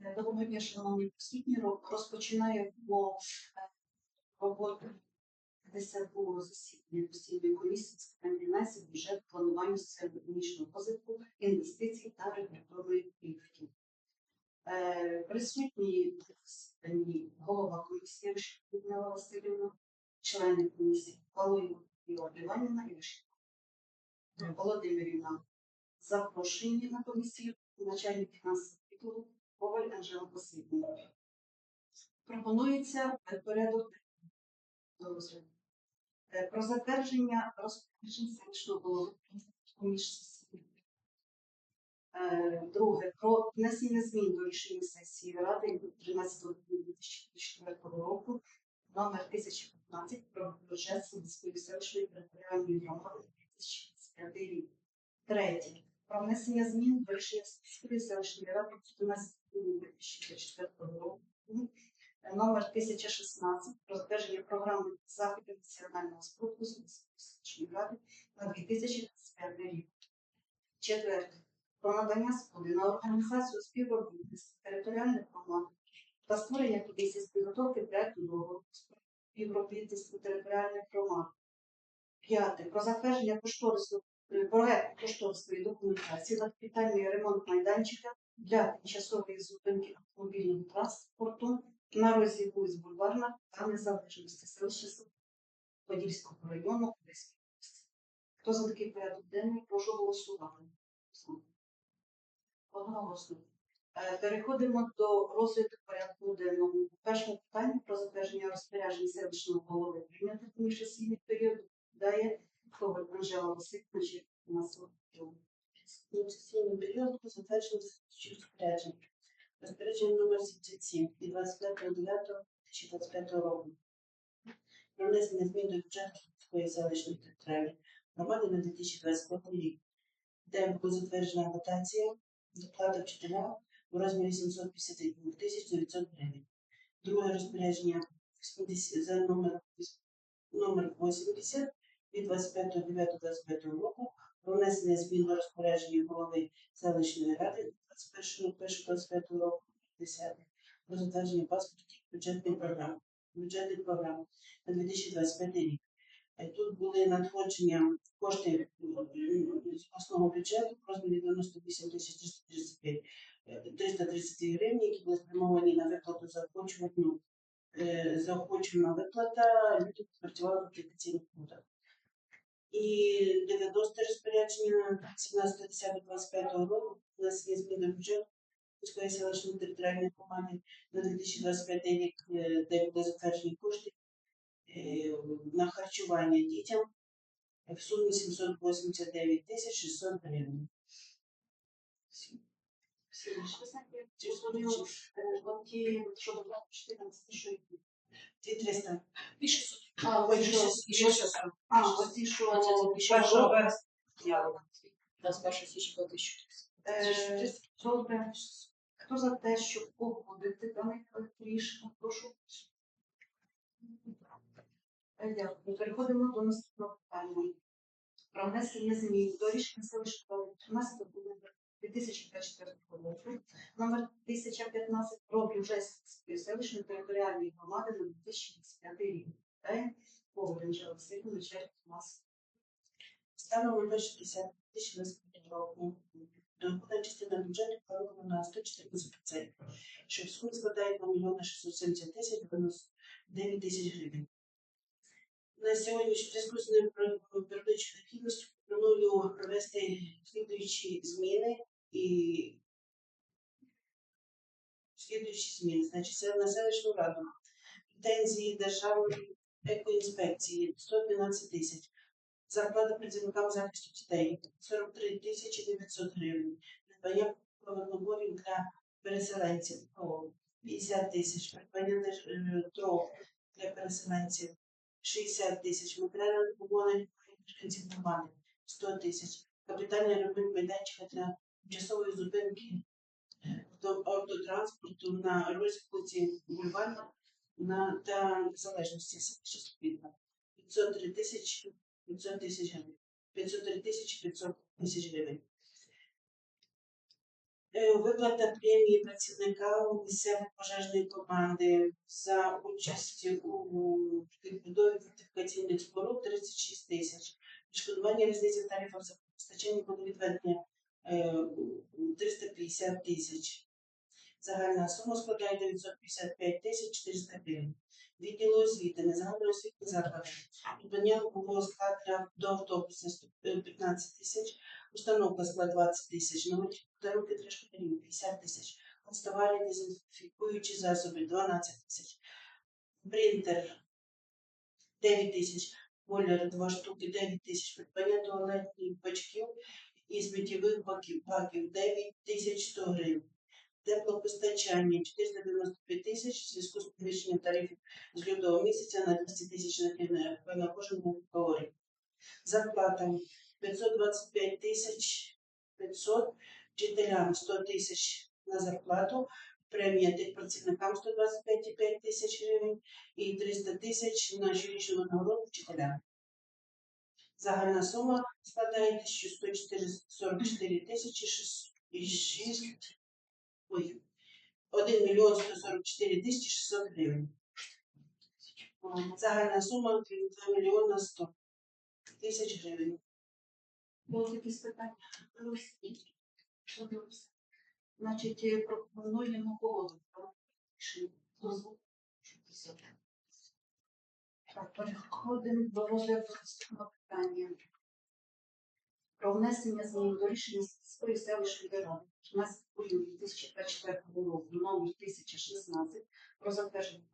Е, Доброго дня, шановні присутні. Ро- Розпочинаємо е, роботу 52 засідання постійної комісії з питань фінансів, бюджету, планування соціально-економічного розвитку, інвестицій та регуляторної політики. Е, Присутні голова комісії Людмила Васильівна, члени комісії Павлова Юлія Іванівна і. Володимирівна запрошені на комісію начальник фінансового відділу Коваль Анжела Васильівна. Пропонується порядок до розгляду. Про затвердження розпоряджень селищного голови комісії. Е, Друге, про внесення змін до рішення сесії Ради від 13 грудня 2004 року номер 1015 про бюджет Сумської селищної територіальної громади 2025 рік. Третє. Про внесення змін до рішення селищної ради від 14 грудня 2004 року номер 1016 про затвердження програми заходів національного спорту селищної ради на 2025 рік. Четверте. Про надання згоди на організацію співробітництва територіальних громад та створення комісії з підготовки проекту договору співробітництва територіальних громад. П'яте. Про затвердження кошторису проекту кошторисної документації на капітальний ремонт майданчика для тимчасової зупинки автомобільного транспорту на розі вулиць Бульварна та Незалежності селища Подільського району Одеської області. Хто за такий порядок денний, прошу голосувати. Одноголосно. Е, Переходимо до розгляду порядку денного. Перше питання про затвердження розпоряджень селищного голови прийняти комісійний період Коваль Анжела Васильовна чи фінансового відділу. Сесійний період слідчих розпоряджень. Розпорядження номер 77 від 25.09.2025 року. Про внесення змін до бюджету Сумської селищної територіальної громади на 2025 рік. Де була затверджена дотація, доплата вчителя у розмірі 752 тисяч 900 гривень. Друге розпорядження за номер, номер 80 від 25.09.25 року про внесення змін до розпорядження голови селищної ради 21.01.25 року 10 про затвердження паспортів бюджетної програми бюджетних програм на 2025 рік. Е, Тут були надходження кошти е, з обласного бюджету в розмірі 98 тисяч 335 е, 330 гривень, які були спрямовані на виплату заохочувальну заохочувана виплата які працювали в аплікаційних пунктах і 90 розпорядження 17.10.25 року у нас є зміни бюджету міської селищної територіальної команди на 2025 рік, е, де буде затверджені кошти е, на харчування дітям в сумі 789 тисяч 600 гривень. Всі, всі, всі, всі, всі, всі, всі, всі, 2300. Пише А, ой, що, що, що там? А, оці, що першого вересня. 21 січня 2300. Добре. Е, Хто за те, щоб погодити даний проект рішення? Прошу. Е, дякую. Переходимо до наступного питання. Про внесення змін до рішення селища 13 буде 2024 року номер 1015 про Сільської селищної територіальної громади на 2025 рік. Питає Коваль Анжела Васильівна, начальник нас. Станом на 60 2025 року доходна частина бюджету порахована на 114%, що в сумі складає 2 мільйони 670 тисяч 99 тисяч гривень. На сьогодні в зв'язку з непередбаченою необхідністю пропоную провести слідуючі зміни і слідуючі зміни. Значить, на селищну раду. Претензії Державної екоінспекції 112 тисяч. Зарплата працівникам захисту дітей 43 тисячі 900 гривень. Придбання наборів для переселенців о, 50 тисяч. Придбання дров для переселенців 60 тисяч. Матеріальна допомога для мешканців громади 100 тисяч. Капітальний ремонт майданчика для тимчасової зупинки е, автотранспорту на розвитку бульварна на та незалежності Шестопільна. 503 тисячі 500 тисяч гривень. 503 тисячі 500 тисяч гривень. Е, Виплата премії працівникам місцевої пожежної команди за участь у відбудові фортифікаційних споруд 36 тисяч. Відшкодування різниці в тарифах за постачання водовідведення 350 тисяч. Загальна сума складає 955 тисяч 400 гривень. Відділу освіти, незагальної освітні заклади. Придбання рухового складу до автобуса 100 е, 15 тисяч, установка склад 20 тисяч, нові подарунки для школярів 50 тисяч, конставальні дезінфікуючі засоби 12 тисяч, принтер 9 тисяч, бойлер 2 штуки 9 тисяч, придбання туалетних бачків і сміттєвих баків, баків 9 тисяч 100 гривень. Теплопостачання 495 тисяч в зв'язку з підвищенням тарифів з лютого місяця на 200 тисяч на, на кожен калорій. Зарплата 525 тисяч 500, вчителям 100 тисяч на зарплату, премія тих працівникам 125,5 тисяч гривень і 300 тисяч на щорічну нагороду вчителям. Загальна сума складає 1144 тисячі 6, ой, 1 мільйон 144 тисячі 600 гривень. Загальна сума 2 мільйона 100 тисяч гривень. Будуть якісь питання? Плюс. Значить, е, пропонуємо погоду. Так, переходимо до розгляду наступного питання. Про внесення змін до рішення сільської селищної ради 16 грудня 2024 року номер 1016 про затвердження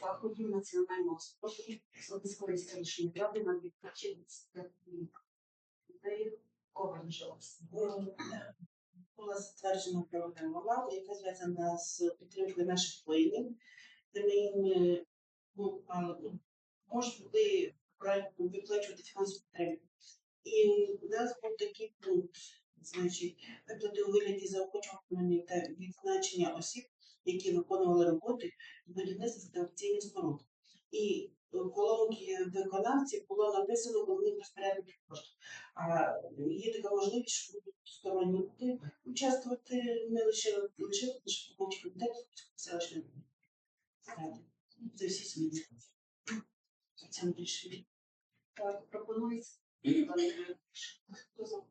заходів національного спорту Слобідської селищної ради на 2025 рік. Була затверджена програма, яка зв'язана з підтримкою наших воїнів, ми можуть брати- виплачувати фінансову підтримку. І у нас був такий пункт, значить, виплати у вигляді заохочування та відзначення осіб, які виконували роботи з будівництва станційних споруд. І колонки виконавців було написано головний розпорядник коштів. А є така можливість, що будуть сторонні люди участвувати не лише лише комітету селищної ради. Це всі зміни. Це не рішення. Так, пропонується. Хто за?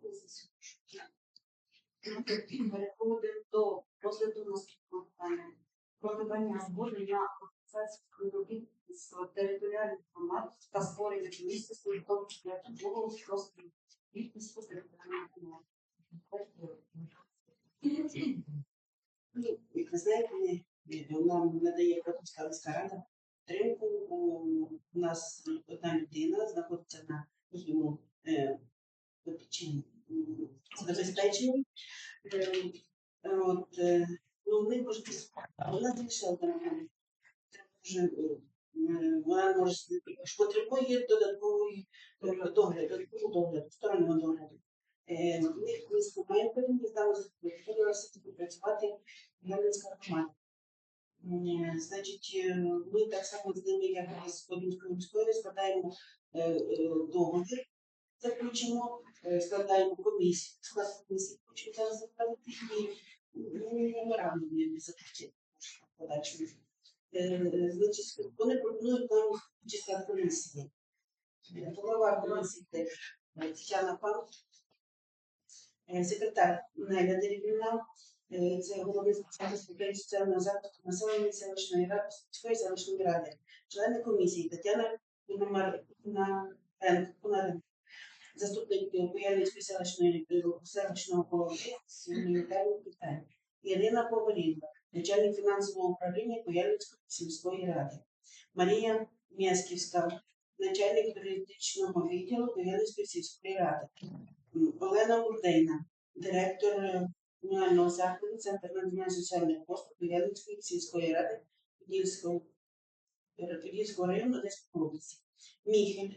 Переходимо до розгляду наступного питання. Про надання згоди на організацію співробітництва територіальних громад та створення місця службового другого просто співробітництва територіальних громад. Ну, як ви знаєте, нам надає Кrakowська міська рада підтримку. У нас одна людина знаходиться на їхньому е, забезпеченні. Е, От, е, ну, вони можуть, вона залишила мене. Вже, е, вона може, потребує додаткової е, догляду, додаткового догляду, стороннього догляду. В них ми слухаємо, потім здалося, працювати Галицька громада. М, Значить, е, ми так само з ними, як і з Подільською міською, складаємо е, е, договір, заключимо, е, складаємо комісію, склад комісії, хочу зараз заправити і меморандум не заключити подальшому. Е, Значить, вони пропонують нам числа комісії. Е, Голова комісії е, Тетяна Пан, е, секретар Неля Деревіна, Е, це спеціаліст питань соціального захисту населення селищної ради селищної ради, члени комісії Тетяна Кунаренко, заступник Куяльницької селищної селищного голови з гуманітарних питань, Ірина Повалінка, начальник фінансового управління Куяльницької сільської ради, Марія Мєсківська, начальник юридичного відділу Куяльницької сільської ради, Олена Бурдейна, директор комунального закладу Центр надання соціальних послуг Куяльницької сільської ради Подільського, е, району Одеської області. Міхель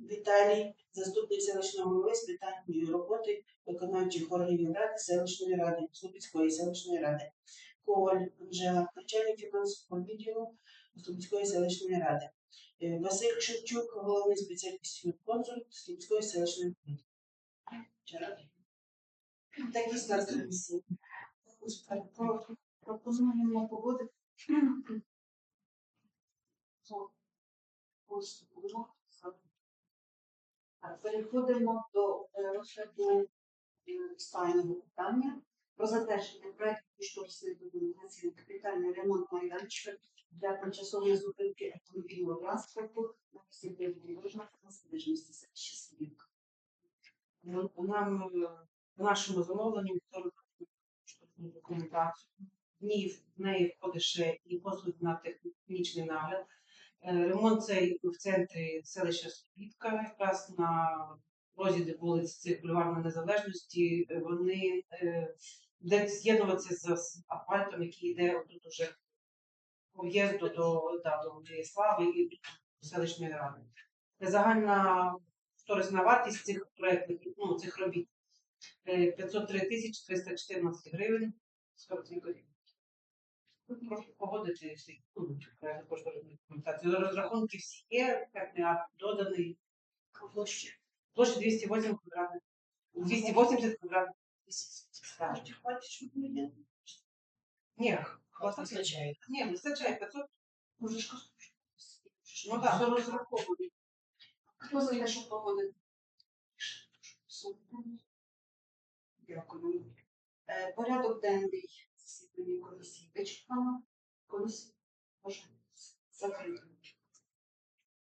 Віталій, заступник селищного голови з питань роботи виконавчих органів ради селищної ради, Слобідської селищної ради. Коваль Анжела, начальник фінансового відділу Слобідської селищної ради. Е, Василь Шевчук, головний спеціаліст консульт Слобідської селищної ради. Такі. Про- Пропонуємо. Так, Переходимо до е, розгляду е, останнього питання про затвердження проекту кошторисної документації на капітальний ремонт майданчика для тимчасової зупинки автомобільного транспорту на посібні дорожнах на залежності селища Сибірка. Нам е, в нашому замовленні вторгли документацію. В ній в неї входить ще і послуг на технічний нагляд. Е, Ремонт цей в центрі селища Слобідка, якраз на розі вулиць цих бульварної незалежності. е, Вони е, де з'єднуватися з асфальтом, який йде отут уже по в'їзду до, да, до Слави і селищної ради. Загальна кошторисна вартість цих проєктів, ну, цих робіт 503 тисячі 314 гривень 42 копійки. Ну, Прошу погодити всі ну, проект кошторисної документації. Розрахунки всі є, певний акт доданий. Площі. Площа 208 квадратних. 280 квадратних. Так. Хватить, щоб ми. Ні, вистачає. ні, вистачає 500. Може ж Ну так. Все розраховано. Хто за те, щоб погодити? Супер. Дякую. Е, Порядок денний засідання комісії вичерпано. Комісія може закрити.